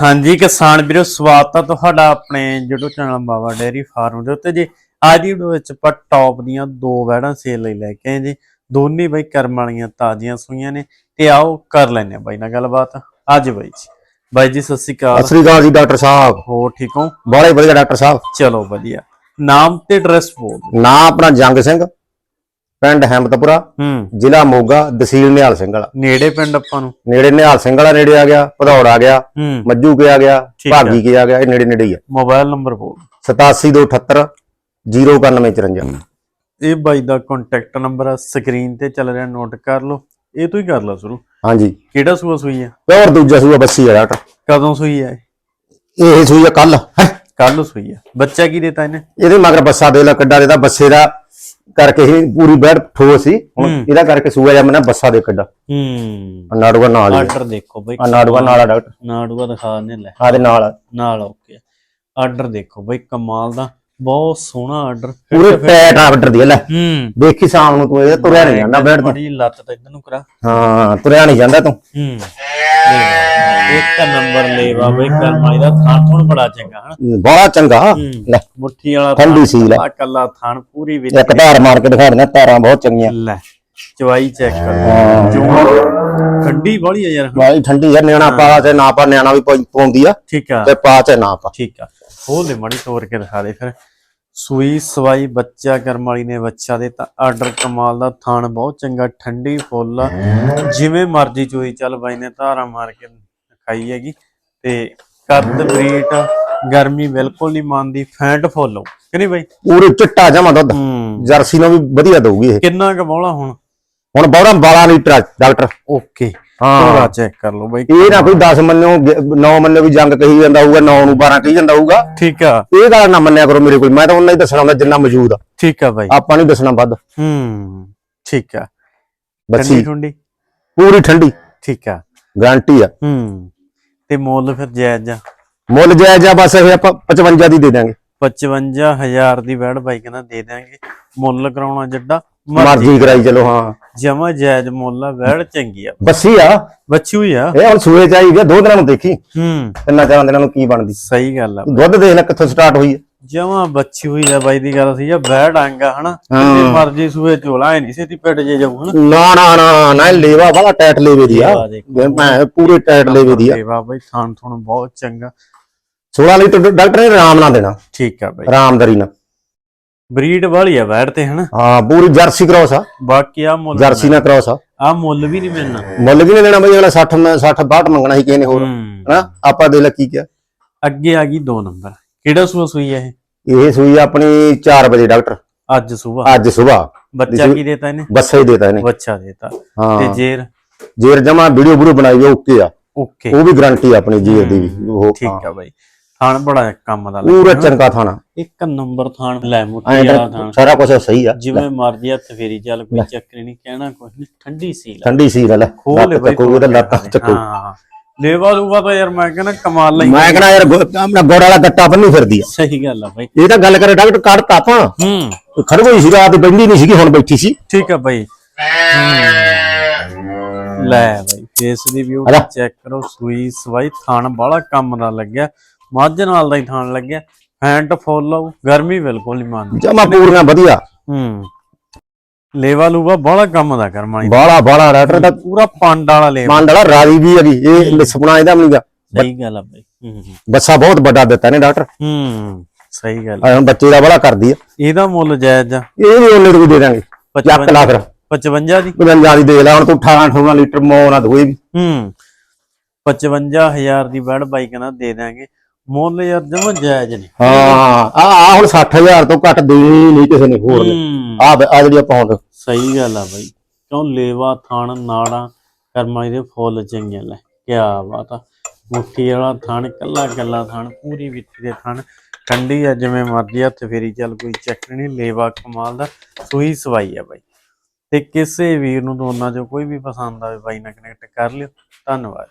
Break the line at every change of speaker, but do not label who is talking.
ਹਾਂਜੀ ਕਿਸਾਨ ਵੀਰੋ ਸਵਾਗਤ ਹੈ ਤੁਹਾਡਾ ਆਪਣੇ YouTube channel Baba dairy farm ਦੇ ਉੱਤੇ ਜੀ। ਅੱਜ ਦੀ ਵੀਡੀਓ ਵਿੱਚ ਆਪਾਂ ਟੌਪ ਦੀਆਂ ਦੋ ਵੈੜਾਂ ਸੇਲ ਲਈ ਲੈ ਕੇ ਆਏ ਜੀ। ਦੋਨੇ ਬਈ ਕਰਮ ਵਾਲੀਆਂ ਤਾਜ਼ੀਆਂ ਸੂਈਆਂ ਨੇ। ਤੇ ਆਓ ਕਰ ਲੈਨੇ ਆ ਬਾਈ ਨਾਲ ਗੱਲਬਾਤ। ਅੱਜ ਬਾਈ ਜੀ। ਬਾਈ ਜੀ ਸਤਿ ਸ਼੍ਰੀ ਅਕਾਲ।
ਸਤਿ ਸ੍ਰੀ ਅਕਾਲ ਜੀ ਡਾਕਟਰ ਸਾਹਿਬ।
ਹੋਰ ਠੀਕ ਹੋ?
ਬੜੇ ਵਧੀਆ ਡਾਕਟਰ ਸਾਹਿਬ।
ਚਲੋ ਵਧੀਆ। ਨਾਮ ਤੇ ਐਡਰੈਸ ਬੋਲ ਦਿਓ।
ਨਾਂ ਆਪਣਾ ਜੰਗ ਸਿੰਘ। ਪਿੰਡ ਹੈਮਤਪੁਰਾ
ਹੂੰ।
ਜ਼ਿਲ੍ਹਾ ਮੋਗਾ ਤਹਿਸੀਲ ਨਿਹਾਲ ਸਿੰਘ ਵਾਲਾ।
ਨੇੜੇ ਪਿੰਡ ਆਪਾਂ ਨੂੰ?
ਨੇੜੇ ਨਿਹਾਲ ਸਿੰਘ ਵਾਲਾ ਨੇੜੇ ਆ ਗਿਆ ਭਦੌੜ ਆ ਗਿਆ
ਹੂੰ।
ਮੱਜੂ ਕੇ ਆ ਗਿਆ
ਠੀਕ।
ਭਾਗੀ ਕੇ ਆ ਗਿਆ ਇਹ ਨੇੜੇ ਨੇੜੇ ਹੀ ਆ।
ਮੋਬਾਈਲ ਨੰਬਰ ਬੋਲ।
87278 09154
ਇਹ ਬਾਈ ਦਾ ਕੰਟੈਕਟ ਨੰਬਰ ਆ ਸਕਰੀਨ ਤੇ ਚੱਲ ਰਿਹਾ ਨੋਟ ਕਰ ਲਓ। ਇਹ ਤੋਂ ਹੀ ਕਰ ਲਓ ਸ਼ੁਰੂ।
ਹਾਂਜੀ।
ਕਿਹੜਾ ਸੂਆ ਸੂਈ ਆ?
ਹੋਰ ਦੂਜਾ ਸੂਆ ਬੱਸੀ ਆ ਡਾਕਟਰ
ਕਦੋਂ ਸੂਈ ਆ
ਇਹ? ਸੂਈ ਆ ਕੱਲ
ਕੱਲ ਸੂਈ ਆ। ਬੱਚਾ ਕੀ ਦਿੱਤਾ ਇਹਨੇ?
ਇਹਦੇ ਮਗਰ ਬੱਸਾ ਦੇ ਲਾ ਕੱਡਾ ਦੇਦਾ ਬੱਸੇ ਦਾ ਕਰਕੇ ਹੀ ਪੂਰੀ ਬੈਡ ਠੋਸ ਸੀ। ਹੁਣ
ਹੂੰ।
ਇਹਦਾ ਕਰਕੇ ਸੂਆ ਜਾਂ ਮੈਂ ਬੱਸਾ ਦੇ ਕੱਡਾ
ਹੂੰ।
ਨਾੜੂਆ ਨਾਲ ਹੀ।
ਆਰਡਰ ਦੇਖੋ ਬਈ।
ਨਾੜੂਆ ਨਾਲ ਆ ਡਾਕਟਰ।
ਨਾੜੂਆ ਦਿਖਾ ਨੇ ਲੈ।
ਆ ਦੇ ਨਾਲ।
ਨਾਲ ਓਕੇ ਆਰਡਰ ਦੇਖੋ ਬਈ ਕਮਾਲ ਦਾ। ਬਹੁਤ ਸੋਹਣਾ ਆਰਡਰ।
ਪੂਰੇ ਪੈਟ ਆਰਡਰ ਦੀ ਲੈ।
ਹੂੰ।
ਦੇਖੀ ਸ਼ਾਮ ਨੂੰ ਤੂੰ ਇਹ ਤੁਰਿਆ ਨਹੀਂ ਜਾਂਦਾ ਬੈਠ ਤੋਂ।
ਬੜੀ ਲੱਤ ਤਾਂ ਇਧਰ ਨੂੰ ਕਰਾ।
ਹਾਂ ਤੁਰਿਆ ਨਹੀਂ ਜਾਂਦਾ ਤੂੰ।
ਹੂੰ। ਇੱਕ ਨੰਬਰ ਲੈਵਾ ਬਈ ਕਰਮਾਲੀ ਦਾ ਥਾਂ ਥੋੜ ਬੜਾ ਚੰਗਾ ਹਨਾ?
ਬੜਾ ਚੰਗਾ ਲੈ
ਮੁੱਠੀ ਵਾਲਾ
ਠੰਡੀ ਸੀ ਲੈ।
ਕੱਲਾ ਕੱਲਾ ਥਾਣ ਪੂਰੀ ਵਿੱਚ
ਇੱਕ ਧਾਰ ਮਾਰ ਕੇ ਦਿਖਾ ਦੇਣਾ ਧਾਰਾਂ ਬਹੁਤ ਚੰਗੀਆਂ।
ਲੈ ਚਵਾਈ ਚੈੱਕ ਕਰ। ਜੋ ਠੰਡੀ ਬੜੀ ਆ ਯਾਰ।
ਬਾਈ ਠੰਡੀ ਆ ਨਿਆਣਾ ਪਾ ਤੇ ਨਾ ਪਾ ਨਿਆਣਾ ਵੀ ਪਾਉ- ਪਾਉਂਦੀ ਆ।
ਠੀਕ ਆ।
ਤੇ ਪਾ ਤੇ ਨਾ ਪਾ।
ਠੀਕ ਆ। ਖੋਲ ਦੇ ਮੜੀ ਤੋੜ ਕੇ ਦਿਖਾ ਦੇ ਫਿਰ। ਸੂਈ ਸਵਾਈ ਬੱਚਾ ਕਰਮ ਵਾਲੀ ਨੇ ਬੱਚਾ ਦੇ ਤਾਂ ਆਰਡਰ ਕਮਾਲ ਦਾ ਥਾਣ ਬਹੁਤ ਚੰਗਾ ਠੰਡੀ ਫੁੱਲ ਜਿਵੇਂ ਮਰਜ਼ੀ ਚੋਈ ਚੱਲ ਬਾਈ ਨੇ ਧਾਰਾ ਮਾਰ ਕੇ ਖਾਈ ਹੈਗੀ। ਤੇ ਕੱਦ ਬਰੀਟ ਗਰਮੀ ਬਿਲਕੁਲ ਨਹੀਂ ਮੰਨਦੀ ਫੈਂਟ ਫੁੱਲ ਕਿ ਨਹੀਂ ਬਾਈ?
ਪੂਰੇ ਚਿੱਟਾ ਜਮਾ ਦੁੱਧ। ਜਰਸੀ ਨੂੰ ਵੀ ਵਧੀਆ ਦਊਗੀ ਇਹ।
ਕਿੰਨਾ ਕੁ ਬੌਲਾ ਹੁਣ?
ਹੁਣ ਬੜਾ 12 ਲੀਟਰ ਡਾਕਟਰ।
ਓਕੇ। ਥੋੜਾ ਚੈੱਕ ਕਰ ਲਓ ਬਾਈ।
ਇਹ ਨਾ ਕੋਈ 10 ਮੰਨਿਓ 9 ਮੰਨਿਓ ਵੀ ਜੰਗ ਕਹੀ ਜਾਂਦਾ ਹੋਊਗਾ 9 ਨੂੰ 12 ਕਹੀ ਜਾਂਦਾ ਹੋਊਗਾ।
ਠੀਕ ਆ।
ਇਹ ਗੱਲ ਨਾ ਮੰਨਿਆ ਕਰੋ ਮੇਰੇ ਕੋਲ ਮੈਂ ਤਾਂ ਉਹਨਾਂ ਹੀ ਦੱਸਣਾ ਹੁੰਦਾ ਜਿੰਨਾ ਮੌਜੂਦ ਆ।
ਠੀਕ ਆ ਬਾਈ।
ਆਪਾਂ ਨਹੀਂ ਦੱਸਣਾ ਵੱਧ।
ਹੂੰ ਠੀਕ ਆ।
ਬੱਸੀ
ਠੰਡੀ
ਪੂਰੀ ਠੰਡੀ।
ਠੀਕ ਆ।
ਗਾਰੰਟੀ ਆ।
ਹੂੰ ਤੇ ਮੁੱਲ ਫਿਰ ਜਾਇਜ਼ ਆ?
ਮੁੱਲ ਜਾਇਜ਼ ਆ ਬਸ ਇਹ ਆਪਾਂ 55 ਦੀ ਦੇ ਦਾਂਗੇ
55000 ਦੀ ਵੈੜ ਬਾਈ ਕਹਿੰਦਾ ਦੇ ਦਾਂਗੇ ਮੁੱਲ ਕਰਾਉਣਾ ਜੱਡਾ।
ਮਰਜ਼ੀ ਕਰਾਈ ਚਲੋ ਹਾਂ।
ਜਮਾ ਜਾਇਜ਼ ਮੁੱਲ ਵੈੜ ਚੰਗੀ ਆ।
ਬੱਸੀ ਆ।
ਬੱਚੀ ਹੋਈ ਆ।
ਇਹ ਹੁਣ ਸੂਏ ਚਾਹੀਦੀ ਆ ਦੋ ਦਿਨਾਂ ਨੂੰ ਦੇਖੀ।
ਹੂੰ।
ਤਿੰਨਾਂ ਚਾਰਾਂ ਦਿਨਾਂ ਨੂੰ ਕੀ ਬਣਦੀ।
ਸਹੀ ਗੱਲ ਆ।
ਦੁੱਧ ਦੇਖ ਲੈ ਕਿੱਥੋਂ ਸਟਾਰਟ ਹੋਈ ਹੈ
ਜਮਾ ਬੱਚੀ ਹੋਈ ਆ ਬਾਈ ਦੀ ਗੱਲ ਸੀ ਆ ਵੈੜ ਆਂਗਾ ਹਨਾ।
ਹਾਂ।
ਜੇ ਮਰਜ਼ੀ ਸੂਏ ਐ ਨਹੀਂ ਛੇਤੀ ਪਿੱਟ ਜੇ ਜਾਊ ਹਨਾ।
ਨਾ ਨਾ ਨਾ ਨਾ ਇਹ ਲੇਵਾ ਵਾਲਾ ਟੈਟ ਲੇਵੇ ਦੀ ਆ।
ਲੇਵਾ ਦੇਖੋ।
ਇਹ ਭੈਣ ਪੂਰੇ ਟੈਟ ਲੇਵੇ ਦੀ ਆ।
ਤੇ ਬਾਬਾ ਜੀ ਥਾਣ ਥੁਣ ਬਹੁਤ ਚੰਗਾ।
16 ਲੀਟਰ ਡਾਕਟਰ ਨੇ ਆਰਾਮ ਨਾਲ ਦੇਣਾ।
ਠੀਕ ਆ ਬਾਈ।
ਆਰਾਮਦਾਰੀ ਨਾਲ।
ਬਰੀਡ ਵਾਲੀ ਆ ਵੈੜ ਤੇ ਹਨਾ?
ਹਾਂ ਪੂਰੀ ਜਰਸੀ ਕ੍ਰੋਸ ਆ।
ਬਾਕੀ ਆ ਮੁੱਲ
ਜਰਸੀ ਨਾਲ ਕ੍ਰੋਸ ਆ।
ਆ ਮੁੱਲ ਵੀ ਨਹੀਂ ਮਿਲਣਾ।
ਮੁੱਲ ਵੀ ਨਹੀਂ ਦੇਣਾ ਬਈ ਅਗਲਾ 60 ਮੈਂ 60 62 ਮੰਗਣਾ ਸੀ ਕਿਸੇ ਨੇ ਹੋਰ। ਹਨਾ? ਆਪਾਂ ਦੇ ਲੈ ਕੀ ਕਿਹਾ।
ਅੱਗੇ ਆ ਗਈ 2 ਨੰਬਰ। ਕਿਹੜਾ ਸੂਆ ਸੂਈ ਹੈ ਇਹ?
ਇਹ ਸੂਈ ਆਪਣੀ 4 ਵਜੇ ਡਾਕਟਰ।
ਅੱਜ ਸਵੇਰ
ਅੱਜ ਸਵੇਰ
ਬੱਚਾ ਕੀ ਦੇਤਾ ਇਹਨੇ?
ਬੱਸੇ ਹੀ ਦੇਤਾ ਇਹਨੇ।
ਬੱਚਾ ਦੇਤਾ। ਤੇ ਜੇਰ?
ਜੇਰ ਜਮਾ ਵੀਡੀਓ ਵੀਡੀਓ ਬਣਾਈ ਓਕੇ ਆ।
ਓਕੇ।
ਉਹ ਵੀ ਗਾਰੰਟੀ ਆਪਣੀ ਜੀਰ ਦੀ ਵੀ। ਉਹ
ਠੀਕ ਆ ਬਾਈ। ਥਾਣ ਬੜਾ ਕੰਮ ਦਾ
ਪੂਰਾ
ਲੱਗਦਾ
ਚੰਗਾ ਥਾਣਾ
ਇੱਕ ਨੰਬਰ ਥਾਣ ਲੈ ਮੁੱਠੀ
ਐਂ
ਵਾਲਾ
ਤਾਂ
ਥਾਣ।
ਸਾਰਾ ਕੁਝ ਸਹੀ ਆ।
ਜਿਵੇਂ ਮਰਜ਼ੀ ਹੱਥ ਫੇਰੀ ਚੱਲ ਕੋਈ ਚੱਕਰ ਨਹੀਂ ਕਹਿਣਾ ਕੁਝ ਨਹੀਂ ਠੰਡੀ ਸੀ ਲੈ
ਠੰਡੀ ਸੀ ਲੈ।
ਖੋਲ ਬਾਈ
ਚੱਕੋ ਉਹਦਾ ਲੱਤ ਚੱਕੋ।
ਹਾਂ। ਲੇਵਾ ਲੂਵਾ ਤਾਂ ਯਾਰ ਮੈਂ ਕਹਿੰਦਾ ਕਮਾਲ ਲਈ
ਮੈਂ ਕਹਣਾ ਯਾਰ ਗੋ- ਆਪਣਾ ਗੋੜ ਵਾਲਾ ਗੱਟਾ ਬੰਨੀ ਫਿਰਦੀ ਆ।
ਸਹੀ ਗੱਲ ਆ ਬਾਈ।
ਇਹ ਤਾਂ ਗੱਲ ਕਰੇ ਡਾਕਟਰ ਕੱਢਤਾ ਆਪਾਂ।
ਹੂੰ।
ਖੜਵਈ ਸੀ ਰਾਤ ਬੈਠੀ ਨਹੀਂ ਸੀਗੀ ਹੁਣ ਬੈਠੀ ਸੀ।
ਠੀਕ ਆ ਬਾਈ। ਲੈ ਬਾਈ ਫੇਸ ਦੀ ਵਿਊ
ਅਲਾ।
ਚੈੱਕ ਕਰੋ ਸੂਈ ਸਵਾਈ ਥਾਣ ਬਾਹਲਾ ਕੰਮ ਦਾ ਲੱਗਿਆ। ਮੱਝ ਨਾਲ ਦਾ ਹੀ ਥਾਣ ਲੱਗਿਆ। ਹੈਂਡ ਫੁੱਲ ਆਉ ਗਰਮੀ ਬਿਲਕੁਲ ਨਹੀਂ ਮੰਨਦੀ।
ਜਮਾ ਪੂਰੀਆਂ ਵਧੀਆ।
ਹੂੰ। ਲੇਵਾ ਲੂਵਾ ਬਾਹਲਾ ਕੰਮ ਦਾ ਕਰਮਾਣੀ
ਬਾਲਾ ਬਾਲਾ ਡਾਕਟਰ ਦਾ
ਪੂਰਾ ਪੰਡ ਵਾਲਾ ਲੇਵਾ।
ਮੰਡਲਾ ਰਾਜੀ ਵੀ ਹੈਗੀ ਇਹ ਲਿਸਪਣਾ ਇਹਦਾ ਨੀਗਾ।
ਸਹੀ ਗੱਲ ਆ ਬਾਈ। ਹੂੰ
ਬੱਸਾ ਬਹੁਤ ਵੱਡਾ ਦਿੱਤਾ ਨੇ ਡਾਕਟਰ।
ਹੂੰ ਸਹੀ ਗੱਲ
ਆਹ ਹੁਣ ਬੱਚੇ ਦਾ ਬੜਾ ਕਰਦੀ ਆ।
ਇਹਦਾ ਮੁੱਲ ਜਾਇਜ਼ ਆ।
ਇਹ ਵੀ ਉਹਨੇ ਨੂੰ ਦੇ ਦਾਂਗੇ ਚੱਕ ਲਾ ਫਿਰ
55 ਦੀ?
55 ਦੀ ਦੇ ਲੈ ਹੁਣ ਤੂੰ 18 18 ਲੀਟਰ ਮੋ ਨਾ ਦੋਏ ਵੀ।
ਹੂੰ। 55000 ਦੀ ਵੜ ਬਾਈ ਕਹਿੰਦਾ ਦੇ ਦਾਂਗੇ। ਮੁੱਲ ਯਾਰ ਜਮਾ ਜਾਇਜ਼ ਨਹੀਂ।
ਹਾਂ ਆ ਆ ਹੁਣ 60000 ਤੋਂ ਘੱਟ ਦੇਣੀ ਨਹੀਂ ਕਿਸੇ ਨੇ ਹੋਰ ਨੇ।
ਹੂੰ।
ਆ ਆ ਜਿਹੜੀ ਆਪਾਂ ਹੁਣ
ਸਹੀ ਗੱਲ ਆ ਬਾਈ। ਕਿਉਂ ਲੇਵਾ ਥਾਣ ਨਾੜਾਂ ਕਰਮਾਂ ਦੇ ਫੁੱਲ ਚੰਗੇ ਲੈ ਕਿਆ ਬਾਤ ਆ। ਮੁੱਠੀ ਵਾਲਾ ਥਾਣ ਕੱਲਾ ਕੱਲਾ ਥਾਣ ਪੂਰੀ ਵਿੱਥੀ ਦੇ ਥਾਣ। ਠੰਡੀ ਆ ਜਿਵੇਂ ਮਰਜ਼ੀ ਹੱਥ ਫੇਰੀ ਚੱਲ ਕੋਈ ਚੱਕਰ ਨਹੀਂ ਲੇਵਾ ਕਮਾਲ ਦਾ ਸੂਈ ਸਵਾਈ ਆ ਬਾਈ। ਤੇ ਕਿਸੇ ਵੀਰ ਨੂੰ ਦੋਨਾਂ ਚੋਂ ਕੋਈ ਵੀ ਪਸੰਦ ਆਵੇ ਬਾਈ ਨਾਲ ਕਨੈਕਟ ਕਰ ਲਿਓ। ਧੰਨਵਾਦ